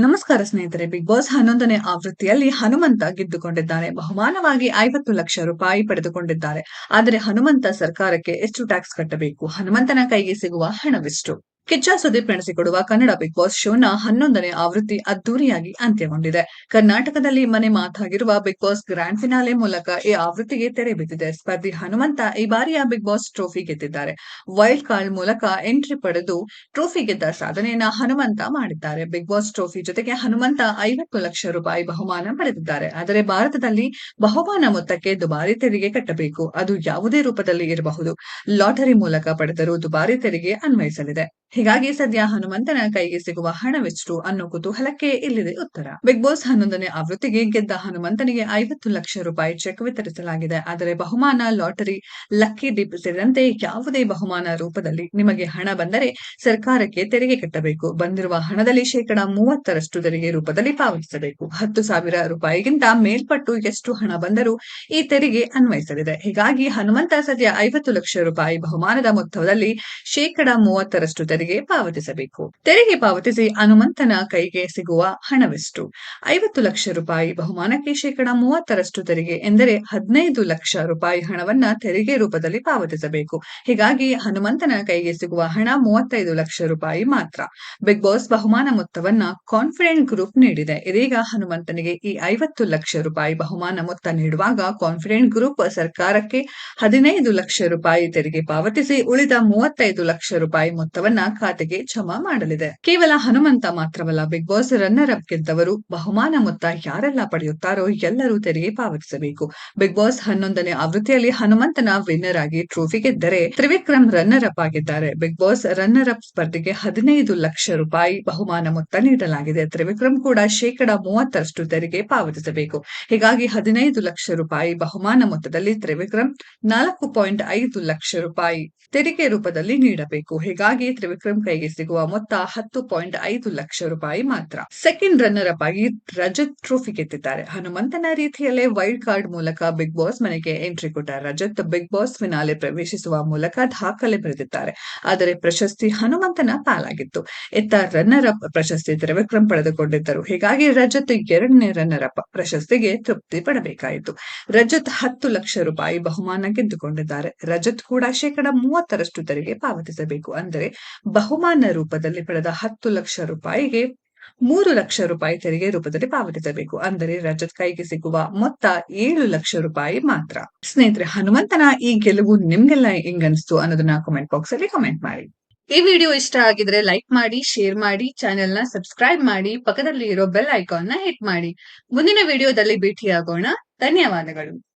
ನಮಸ್ಕಾರ ಸ್ನೇಹಿತರೆ big boss ಹನ್ನೊಂದನೇ ಆವೃತ್ತಿಯಲ್ಲಿ ಹನುಮಂತ ಗೆದ್ದುಕೊಂಡಿದ್ದಾನೆ. ಬಹುಮಾನವಾಗಿ ಐವತ್ತು ಲಕ್ಷ ರೂಪಾಯಿ ಪಡೆದುಕೊಂಡಿದ್ದಾರೆ. ಆದರೆ ಹನುಮಂತ ಸರ್ಕಾರಕ್ಕೆ ಎಷ್ಟು ಟ್ಯಾಕ್ಸ್ ಕಟ್ಟಬೇಕು? ಹನುಮಂತನ ಕೈಗೆ ಸಿಗುವ ಹಣವೆಷ್ಟು? ಕಿಚ್ಚ ಸುದೀಪ್ ನಡೆಸಿಕೊಡುವ ಕನ್ನಡ ಬಿಗ್ ಬಾಸ್ ಶೋನ ಹನ್ನೊಂದನೇ ಆವೃತ್ತಿ ಅದ್ದೂರಿಯಾಗಿ ಅಂತ್ಯಗೊಂಡಿದೆ. ಕರ್ನಾಟಕದಲ್ಲಿ ಮನೆ ಮಾತಾಗಿರುವ ಬಿಗ್ ಬಾಸ್ ಗ್ರ್ಯಾಂಡ್ ಫಿನಾಲೆ ಮೂಲಕ ಈ ಆವೃತ್ತಿಗೆ ತೆರೆ ಬಿದ್ದಿದೆ. ಸ್ಪರ್ಧಿ ಹನುಮಂತ ಈ ಬಾರಿಯ ಬಿಗ್ ಬಾಸ್ ಟ್ರೋಫಿ ಗೆದ್ದಿದ್ದಾರೆ. ವೈಲ್ಡ್ ಕಾರ್ಡ್ ಮೂಲಕ ಎಂಟ್ರಿ ಪಡೆದು ಟ್ರೋಫಿ ಗೆದ್ದ ಸಾಧನೆಯನ್ನ ಹನುಮಂತ ಮಾಡಿದ್ದಾರೆ. ಬಿಗ್ ಬಾಸ್ ಟ್ರೋಫಿ ಜೊತೆಗೆ ಹನುಮಂತ ಐವತ್ತು ಲಕ್ಷ ರೂಪಾಯಿ ಬಹುಮಾನ ಪಡೆದಿದ್ದಾರೆ. ಆದರೆ ಭಾರತದಲ್ಲಿ ಬಹುಮಾನ ಮೊತ್ತಕ್ಕೆ ದುಬಾರಿ ತೆರಿಗೆ ಕಟ್ಟಬೇಕು. ಅದು ಯಾವುದೇ ರೂಪದಲ್ಲಿ ಇರಬಹುದು. ಲಾಟರಿ ಮೂಲಕ ಪಡೆದರೂ ದುಬಾರಿ ತೆರಿಗೆ ಅನ್ವಯಿಸಲಿದೆ. ಹೀಗಾಗಿ ಸದ್ಯ ಹನುಮಂತನ ಕೈಗೆ ಸಿಗುವ ಹಣವೆಷ್ಟು ಅನ್ನೋ ಕುತೂಹಲಕ್ಕೆ ಇಲ್ಲಿದೆ ಉತ್ತರ. ಬಿಗ್ ಬಾಸ್ ಹನ್ನೊಂದನೇ ಆವೃತ್ತಿಗೆ ಗೆದ್ದ ಹನುಮಂತನಿಗೆ ಐವತ್ತು ಲಕ್ಷ ರೂಪಾಯಿ ಚೆಕ್ ವಿತರಿಸಲಾಗಿದೆ. ಆದರೆ ಬಹುಮಾನ ಲಾಟರಿ ಲಕ್ಕಿ ಡಿಪ್ ಸೇರಿದಂತೆ ಯಾವುದೇ ಬಹುಮಾನ ರೂಪದಲ್ಲಿ ನಿಮಗೆ ಹಣ ಬಂದರೆ ಸರ್ಕಾರಕ್ಕೆ ತೆರಿಗೆ ಕಟ್ಟಬೇಕು. ಬಂದಿರುವ ಹಣದಲ್ಲಿ ಶೇಕಡಾ ಮೂವತ್ತರಷ್ಟು ತೆರಿಗೆ ರೂಪದಲ್ಲಿ ಪಾವತಿಸಬೇಕು. ಹತ್ತು ಸಾವಿರ ರೂಪಾಯಿಗಿಂತ ಮೇಲ್ಪಟ್ಟು ಎಷ್ಟು ಹಣ ಬಂದರೂ ಈ ತೆರಿಗೆ ಅನ್ವಯಿಸಲಿದೆ. ಹೀಗಾಗಿ ಹನುಮಂತ ಸದ್ಯ ಐವತ್ತು ಲಕ್ಷ ರೂಪಾಯಿ ಬಹುಮಾನದ ಮೊತ್ತದಲ್ಲಿ ಶೇಕಡಾ ಮೂವತ್ತರಷ್ಟು ತೆರಿಗೆ ಪಾವತಿಸಬೇಕು. ತೆರಿಗೆ ಪಾವತಿಸಿ ಹನುಮಂತನ ಕೈಗೆ ಸಿಗುವ ಹಣವೆಷ್ಟು? ಐವತ್ತು ಲಕ್ಷ ರೂಪಾಯಿ ಬಹುಮಾನಕ್ಕೆ ಶೇಕಡಾ ಮೂವತ್ತರಷ್ಟು ತೆರಿಗೆ ಎಂದರೆ ಹದಿನೈದು ಲಕ್ಷ ರೂಪಾಯಿ ಹಣವನ್ನ ತೆರಿಗೆ ರೂಪದಲ್ಲಿ ಪಾವತಿಸಬೇಕು. ಹೀಗಾಗಿ ಹನುಮಂತನ ಕೈಗೆ ಸಿಗುವ ಹಣ ಮೂವತ್ತೈದು ಲಕ್ಷ ರೂಪಾಯಿ ಮಾತ್ರ. ಬಿಗ್ ಬಾಸ್ ಬಹುಮಾನ ಮೊತ್ತವನ್ನ ಕಾನ್ಫಿಡೆಂಟ್ ಗ್ರೂಪ್ ನೀಡಿದೆ. ಇದೀಗ ಹನುಮಂತನಿಗೆ ಈ ಐವತ್ತು ಲಕ್ಷ ರೂಪಾಯಿ ಬಹುಮಾನ ಮೊತ್ತ ನೀಡುವಾಗ ಕಾನ್ಫಿಡೆಂಟ್ ಗ್ರೂಪ್ ಸರ್ಕಾರಕ್ಕೆ ಹದಿನೈದು ಲಕ್ಷ ರೂಪಾಯಿ ತೆರಿಗೆ ಪಾವತಿಸಿ ಉಳಿದ ಮೂವತ್ತೈದು ಲಕ್ಷ ರೂಪಾಯಿ ಮೊತ್ತವನ್ನ ಖಾತೆಗೆ ಜಮಾ ಮಾಡಲಿದೆ. ಕೇವಲ ಹನುಮಂತ ಮಾತ್ರವಲ್ಲ, ಬಿಗ್ ಬಾಸ್ ರನ್ನರ್ ಅಪ್ ಗೆದ್ದವರು ಬಹುಮಾನ ಮೊತ್ತ ಯಾರೆಲ್ಲ ಪಡೆಯುತ್ತಾರೋ ಎಲ್ಲರೂ ತೆರಿಗೆ ಪಾವತಿಸಬೇಕು. ಬಿಗ್ ಬಾಸ್ ಹನ್ನೊಂದನೇ ಆವೃತ್ತಿಯಲ್ಲಿ ಹನುಮಂತನ ವಿನ್ನರ್ ಆಗಿ ಟ್ರೋಫಿ ಗೆದ್ದರೆ ತ್ರಿವಿಕ್ರಮ್ ರನ್ನರ್ ಅಪ್ ಆಗಿದ್ದಾರೆ. ಬಿಗ್ ಬಾಸ್ ರನ್ನರ್ ಅಪ್ ಸ್ಪರ್ಧೆಗೆ ಹದಿನೈದು ಲಕ್ಷ ರೂಪಾಯಿ ಬಹುಮಾನ ಮೊತ್ತ ನೀಡಲಾಗಿದೆ. ತ್ರಿವಿಕ್ರಮ್ ಕೂಡ ಶೇಕಡಾ ಮೂವತ್ತರಷ್ಟು ತೆರಿಗೆ ಪಾವತಿಸಬೇಕು. ಹೀಗಾಗಿ ಹದಿನೈದು ಲಕ್ಷ ರೂಪಾಯಿ ಬಹುಮಾನ ಮೊತ್ತದಲ್ಲಿ ತ್ರಿವಿಕ್ರಮ್ ನಾಲ್ಕು ಪಾಯಿಂಟ್ ಐದು ಲಕ್ಷ ರೂಪಾಯಿ ತೆರಿಗೆ ರೂಪದಲ್ಲಿ ನೀಡಬೇಕು. ಹೀಗಾಗಿ ತ್ರಿವಿಕ್ರಮ್ ಕೈಗೆ ಸಿಗುವ ಮೊತ್ತ ಹತ್ತು ಪಾಯಿಂಟ್ ಐದು ಲಕ್ಷ ರೂಪಾಯಿ ಮಾತ್ರ. ಸೆಕೆಂಡ್ ರನ್ನರ್ ಅಪ್ ಆಗಿ ರಜತ್ ಟ್ರೋಫಿ ಗೆದ್ದಿದ್ದಾರೆ. ಹನುಮಂತನ ರೀತಿಯಲ್ಲೇ ವೈಲ್ಡ್ ಕಾರ್ಡ್ ಮೂಲಕ ಬಿಗ್ ಬಾಸ್ ಮನೆಗೆ ಎಂಟ್ರಿ ಕೊಟ್ಟ ರಜತ್ ಬಿಗ್ ಬಾಸ್ ಫಿನಾಲೆ ಪ್ರವೇಶಿಸುವ ಮೂಲಕ ದಾಖಲೆ ಬರೆದಿದ್ದಾರೆ. ಆದರೆ ಪ್ರಶಸ್ತಿ ಹನುಮಂತನ ಪಾಲಾಗಿತ್ತು. ಇತ್ತ ರನ್ನರ್ ಅಪ್ ಪ್ರಶಸ್ತಿ ತ್ರಿವಿಕ್ರಮ್ ಪಡೆದುಕೊಂಡಿದ್ದರು. ಹೀಗಾಗಿ ರಜತ್ ಎರಡನೇ ರನ್ನರ್ ಅಪ್ ಪ್ರಶಸ್ತಿಗೆ ತೃಪ್ತಿ ಪಡಬೇಕಾಯಿತು. ರಜತ್ ಹತ್ತು ಲಕ್ಷ ರೂಪಾಯಿ ಬಹುಮಾನ ಗೆದ್ದುಕೊಂಡಿದ್ದಾರೆ. ರಜತ್ ಕೂಡ ಶೇಕಡ ಮೂವತ್ತರಷ್ಟು ತೆರಿಗೆ ಪಾವತಿಸಬೇಕು. ಅಂದರೆ ಬಹುಮಾನ ರೂಪದಲ್ಲಿ ಪಡೆದ ಹತ್ತು ಲಕ್ಷ ರೂಪಾಯಿಗೆ ಮೂರು ಲಕ್ಷ ರೂಪಾಯಿ ತೆರಿಗೆ ರೂಪದಲ್ಲಿ ಪಾವತಿಸಬೇಕು. ಅಂದರೆ ರಜತ್ ಕೈಗೆ ಸಿಗುವ ಮೊತ್ತ ಏಳು ಲಕ್ಷ ರೂಪಾಯಿ ಮಾತ್ರ. ಸ್ನೇಹಿತರೆ, ಹನುಮಂತನ ಈ ಗೆಲುವು ನಿಮ್ಗೆಲ್ಲ ಹೆಂಗನ್ಸ್ತು ಅನ್ನೋದನ್ನ ಕಾಮೆಂಟ್ ಬಾಕ್ಸ್ ಅಲ್ಲಿ ಕಮೆಂಟ್ ಮಾಡಿ. ಈ ವಿಡಿಯೋ ಇಷ್ಟ ಆಗಿದ್ರೆ ಲೈಕ್ ಮಾಡಿ ಶೇರ್ ಮಾಡಿ ಚಾನೆಲ್ನ ಸಬ್ಸ್ಕ್ರೈಬ್ ಮಾಡಿ ಪಕ್ಕದಲ್ಲಿ ಇರೋ ಬೆಲ್ ಐಕಾನ್ನ ಹಿಟ್ ಮಾಡಿ. ಮುಂದಿನ ವಿಡಿಯೋದಲ್ಲಿ ಭೇಟಿಯಾಗೋಣ. ಧನ್ಯವಾದಗಳು.